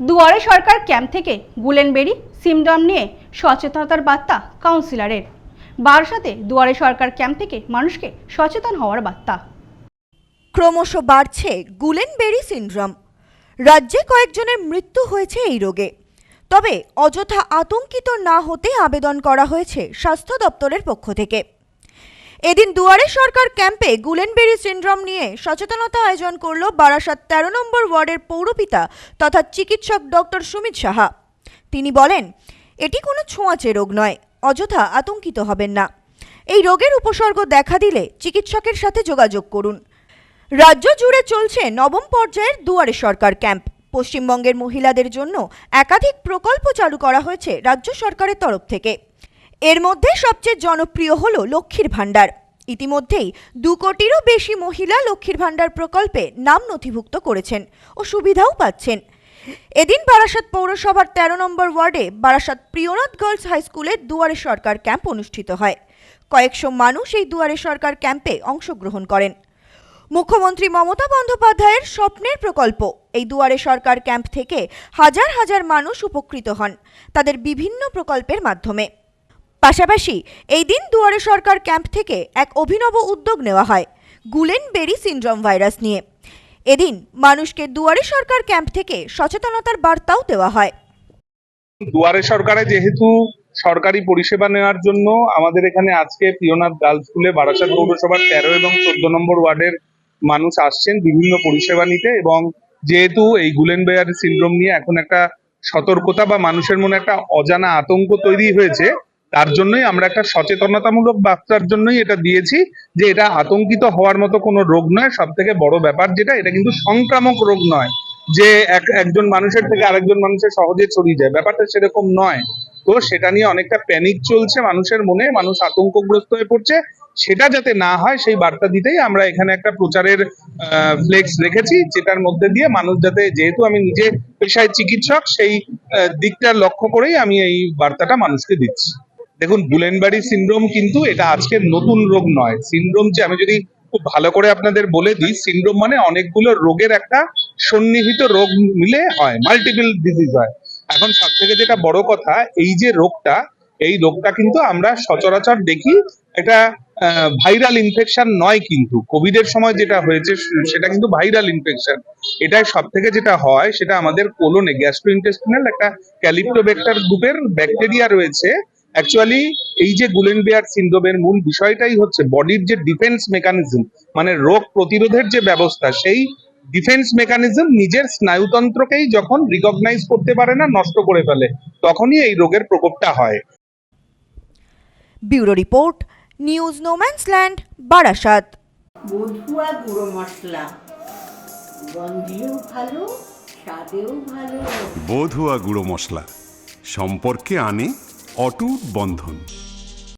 দুয়ারে সরকার ক্যাম্প থেকে গুলেনবেরি সিমডম নিয়ে সচেতনতার বার্তা কাউন্সিলরের। বারাসাতে দুয়ারে সরকার ক্যাম্প থেকে মানুষকে সচেতন হওয়ার বার্তা। ক্রমশ বাড়ছে গুলেনবেরি সিনড্রোম। রাজ্যে কয়েকজনের মৃত্যু হয়েছে এই রোগে। তবে অযথা আতঙ্কিত না হতে আবেদন করা হয়েছে স্বাস্থ্য দপ্তরের পক্ষ থেকে। এদিন দুয়ারে সরকার ক্যাম্পে গুলেনবেরি সিনড্রোম নিয়ে সচেতনতা আয়োজন করল বারাসাত তেরো নম্বর ওয়ার্ডের পৌরপিতা তথা চিকিৎসক ডক্টর সুমিত সাহা। তিনি বলেন, এটি কোনো ছোঁয়াচে রোগ নয়, অযথা আতঙ্কিত হবেন না। এই রোগের উপসর্গ দেখা দিলে চিকিৎসকের সাথে যোগাযোগ করুন। রাজ্য জুড়ে চলছে নবম পর্যায়ের দুয়ারে সরকার ক্যাম্প। পশ্চিমবঙ্গের মহিলাদের জন্য একাধিক প্রকল্প চালু করা হয়েছে রাজ্য সরকারের তরফ থেকে। এর মধ্যে সবচেয়ে জনপ্রিয় হল লক্ষ্মীর ভাণ্ডার। ইতিমধ্যেই দু কোটিরও বেশি মহিলা লক্ষ্মীর ভাণ্ডার প্রকল্পে নাম নথিভুক্ত করেছেন ও সুবিধাও পাচ্ছেন। এদিন বারাসাত পৌরসভার তেরো নম্বর ওয়ার্ডে বারাসাত প্রিয়নাথ গার্লস হাই স্কুলে দুয়ারে সরকার ক্যাম্প অনুষ্ঠিত হয়। কয়েকশো মানুষ এই দুয়ারে সরকার ক্যাম্পে অংশগ্রহণ করেন। মুখ্যমন্ত্রী মমতা বন্দ্যোপাধ্যায়ের স্বপ্নের প্রকল্প। এই দুয়ারে সরকার ক্যাম্প থেকে হাজার হাজার মানুষ উপকৃত হন। তাদের বিভিন্ন প্রকল্পের মাধ্যমে। পাশাপাশি এই দিন দুয়ারে সরকার ক্যাম্প থেকে এক অভিনব উদ্যোগ নেওয়া হয় গুলেন বেরি সিনড্রোম ভাইরাস নিয়ে। এদিন মানুষকে দুয়ারে সরকার ক্যাম্প থেকে সচেতনতার বার্তাও দেওয়া হয়। দুয়ারে সরকারে যেহেতু সরকারি পরিষেবা নেওয়ার জন্য আমাদের এখানে আজকে প্রিয়নাথ গার্লস স্কুলে বারাসাত পৌরসভার তেরো এবং চোদ্দ নম্বর ওয়ার্ডের মানুষ আসছেন বিভিন্ন পরিষেবা নিতে এবং যেহেতু এই গুলেন বেয়ার সিন্ড্রোম নিয়ে এখন একটা সতর্কতা বা মানুষের মনে একটা অজানা আতঙ্ক তৈরি হয়েছে তার জন্যই আমরা একটা সচেতনতামূলক বার্তার জন্যই এটা দিয়েছি যে এটা আতঙ্কিত হওয়ার মতো কোনো রোগ নয়। সব থেকে বড় ব্যাপার যেটা, এটা কিন্তু সংক্রামক রোগ নয় যে এক, একজন মানুষের থেকে আরেকজন মানুষের সহজে ছড়িয়ে যায়। ব্যাপারটা সেরকম নয়। তো সেটা নিয়ে অনেকটা প্যানিক চলছে মানুষের মনে, মানুষ আতঙ্কগ্রস্ত হয়ে পড়ছে। সেটা যাতে না হয়, সেই বার্তা দিতেই আমরা এখানে একটা প্রচারের ফ্লেক্স রেখেছি, যেটার মধ্যে দিয়ে মানুষ যাতে, যেহেতু আমি নিজে পেশায় চিকিৎসক, সেই দিকটা লক্ষ্য করেই আমি এই বার্তাটা মানুষকে দিচ্ছি। দেখুন, বুলেনবাড়ি সিনড্রোম কিন্তু এটা আজকের নতুন রোগ নয়। সিনড্রোম যে আমি যদি খুব ভালো করে আপনাদের বলে দিই সিনড্রোম মানে অনেকগুলো রোগের একটা সন্নিহিত রোগ মিলে হয় মাল্টিপল ডিজিজ হয়। এখন সব থেকে যেটা বড় কথা, এই যে রোগটা, এই রোগটা কিন্তু আমরা সচরাচর দেখি এটা ভাইরাল ইনফেকশন নয় কিন্তু। কোভিড এর সময় যেটা হয়েছে, সেটা কিন্তু ভাইরাল ইনফেকশন এটা সব থেকে যেটা হয়, সেটা আমাদের কোলনে গ্যাস্ট্রোইন্টেস্টিনাল একটা ক্যালিপ্টোবেক্টার গ্রুপের ব্যাকটেরিয়া রয়েছে। অ্যাকচুয়ালি এই যে গুলেন গুলেনবিয়ার সিন্ড্রোমের মূল বিষয়টাই হচ্ছে বডির যে ডিফেন্স মেকানিজম মানে রোগ প্রতিরোধের যে ব্যবস্থা সেই ডিফেন্স মেকানিজম নিজের স্নায়ুতন্ত্রকেই যখন রিকগনাইজ করতে পারে না নষ্ট করে ফেলে তখনই এই রোগের প্রকোপটা হয়। Bureau report news no man's land Barasat. Matua গুঁড়ো মশলা। গন্ধেও ভালো স্বাদেও ভালো। বধুয়া গুঁড়ো মশলা। সম্পর্কে আনে অটুট বন্ধন।